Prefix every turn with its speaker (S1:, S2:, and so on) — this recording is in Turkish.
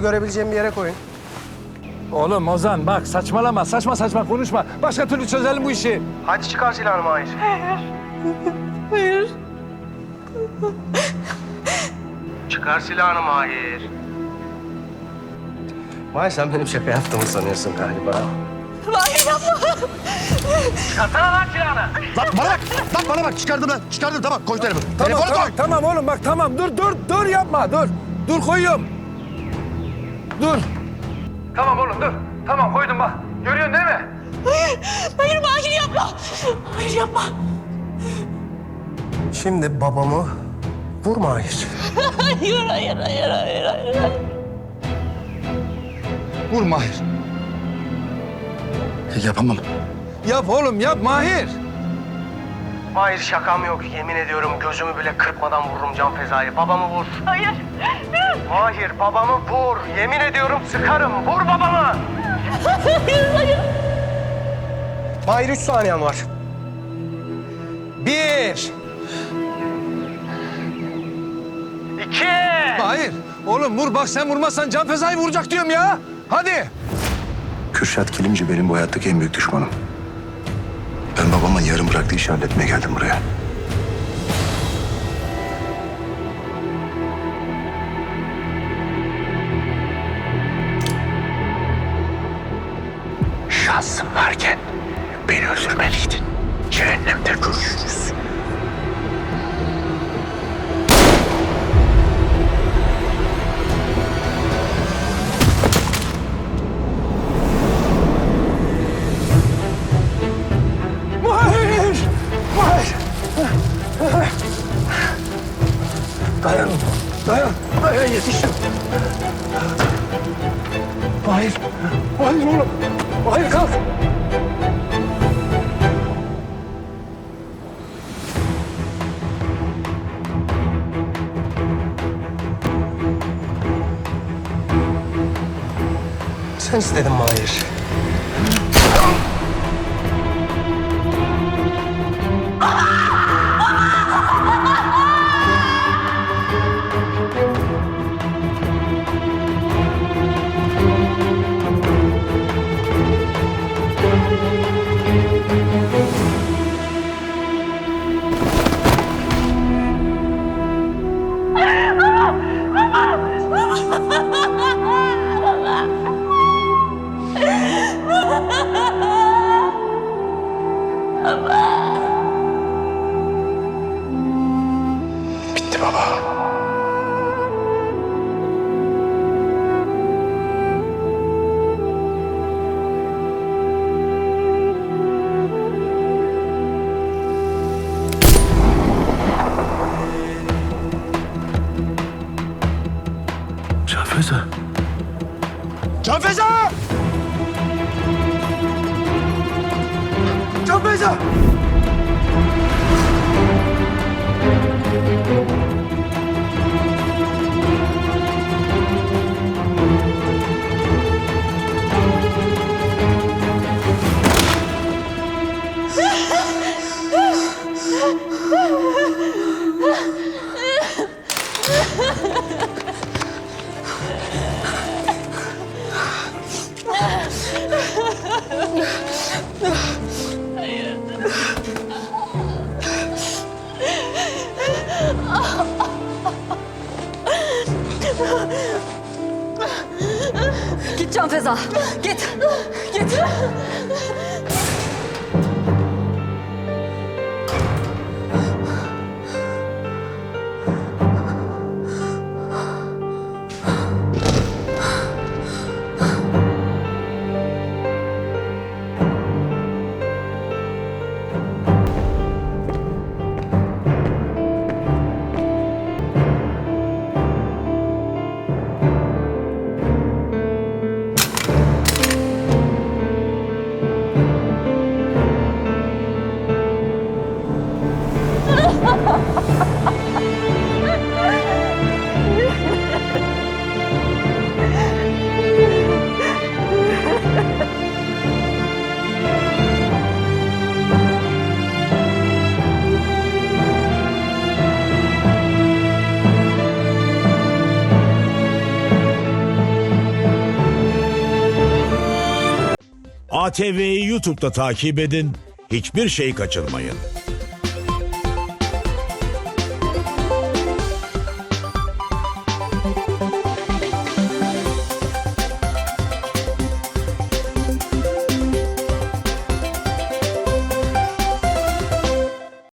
S1: görebileceğim bir yere koyun.
S2: Oğlum Ozan bak saçmalama saçma saçma konuşma. Başka türlü çözelim bu işi.
S1: Hadi çıkar silahını Mahir. Hayır. Çıkar silahını Mahir. Mahir sen benim şaka yaptığımı sanıyorsun galiba.
S3: Mahir yapma.
S2: Lan
S4: bana bak. Lan bana bak. Çıkardım lan. Çıkardım tamam. Koy telefonu.
S2: Tamam Telefonu tamam, koy. tamam oğlum bak tamam dur dur dur yapma dur. Dur koyuyorum. Dur. Tamam oğlum dur. Tamam koydum bak. Görüyorsun değil mi? Hayır.
S3: Hayır Mahir yapma. Hayır yapma.
S1: Şimdi babamı vur Mahir. Hayır
S3: hayır hayır hayır hayır.
S2: Vur Mahir.
S4: Yapamam.
S2: Yap oğlum yap Mahir.
S1: Mahir şakam yok. Yemin ediyorum gözümü bile kırpmadan vururum Can Feza'yı. Babamı vur. Hayır. Mahir babamı vur. Yemin ediyorum sıkarım. Vur babamı. Hayır hayır. Mahir üç saniyen var. Bir. İki.
S2: Hayır. Oğlum vur bak sen vurmazsan Can Feza'yı vuracak diyorum ya. Hadi.
S4: Kürşat Kilimci benim bu hayattaki en büyük düşmanım. Ben babamın yarım bıraktığı işi halletmeye geldim buraya.
S5: Şansın varken beni öldürmeliydin. Cehennemde görüşürüz.
S2: Dayan. Dayan. Dayan yetiştim. Mahir. Mahir oğlum. Mahir kalk.
S1: Sen istedin Mahir.
S4: 张飞森！
S2: 张飞生！张飞生！
S1: 啊啊啊啊啊啊！哈哈哈哈哈！Canfeza!
S3: Git Can Feza. Git. Git.
S6: ATV'yi YouTube'da takip edin, hiçbir şey kaçırmayın.